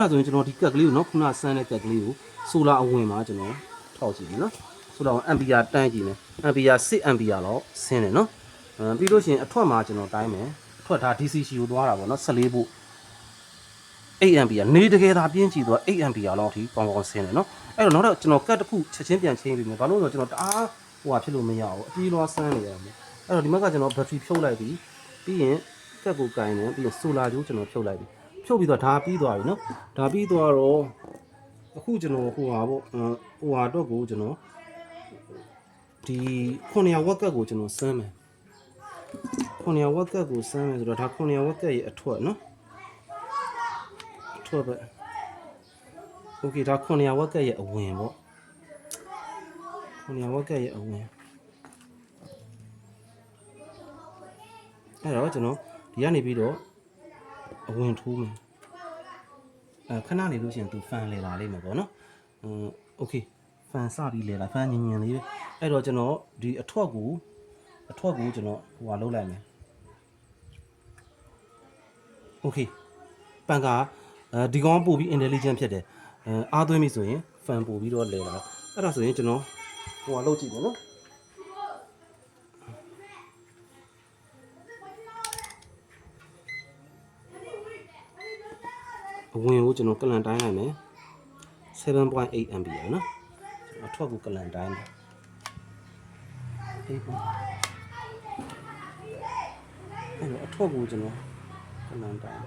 အဲ့ဒါဆိုရင်ကျွန်တော်ဒီကက်ကလေးကိုနော်ခုနဆန်းတဲ့ကက်ကလေးကိုဆိုလာအဝင်မှာကျွန်တော်ထောက်ကြည့်မယ်နော်ဆိုလာအမ်ပီယာတန်းကြည့်မယ်အမ်ပီယာ6အမ်ပီယာတော့ဆင်းတယ်နော်အဲပြီးလို့ရှိရင်အထွက်မှာကျွန်တော်တိုင်းမယ်အထွက်ဒါ DCC ကိုသွားတာပေါ့နော်14ဖို့8 ampere နေတကယ်သာပြင်းကြည့်သွား8 ampere လောက်အထိပေါင်းပေါင်းဆင်းတယ်နော်အဲ့တော့နောက်တော့ကျွန်တော်ကတ်တစ်ခုချက်ချင်းပြန်ချင်းပြီးမယ်ဘာလို့လဲဆိုတော့ကျွန်တော်တအားဟိုဟာဖြစ်လို့မရဘူးအပြေးလွှားဆန်းနေရတယ်အဲ့တော့ဒီဘက်ကကျွန်တော်ဘက်ထရီဖြုတ်လိုက်ပြီးပြီးရင်ကတ်ကိုကင်တယ်ပြီးရင်ဆိုလာကျိုးကျွန်တော်ဖြုတ်လိုက်ပြီ ဖြုတ်ပြီးတော့ဒါပြီးသွားပြီနော်ဒါပြီးသွားတော့အခုကျွန်တော်ဟိုဟာပေါ့ဟိုဟာတော့ကိုကျွန်တော်ဒီ900ဝက်ကတ်ကိုကျွန်တော်စမ်းမယ်900ဝက်ကတ်ကိုစမ်းမယ်ဆိုတော့ဒါ900ဝက်ကတ်ရဲ့အထွက်နော်အထွက်ပဲโอเคဒါ900ဝက်ကတ်ရဲ့အဝင်ပေါ့900ဝက်ကတ်ရဲ့အဝင်အဲ့တော့ကျွန်တော်ဒီကနေပြီးတော့ အဝင်ထိုးမယ်အဲခဏနေလို့ရှိရင်သူဖန်လေလာလိမ့်မယ်ပေါ့နော်အင်းโอเคဖန်စပြီးလေလာဖန်ညင်ညင်လေးပဲအဲ့တော့ကျွန်တော်ဒီအထွက်ကိုအထွက်ကိုကျွန်တော်ဟိုဟာလုပ်လိုက်မယ်โอเคပန်ကအဲဒီကောင်ပို့ပြီး intelligent ဖြစ်တယ်အဲအားသွင်းပြီဆိုရင်ဖန်ပို့ပြီးတော့လေလာအဲ့ဒါဆိုရင်ကျွန်တော်ဟိုဟာလုပ်ကြည့်မယ်နော် အဝင်ကိုကျွန်တော်ကလန်တိုင်းလိုက်မယ်7.8 ampere နော်အထွက်ကိုကလန်တိုင်းတယ်အေးပေါ့အဲ့တော့အထွက်ကိုကျွန်တော်ကလန်တိုင်း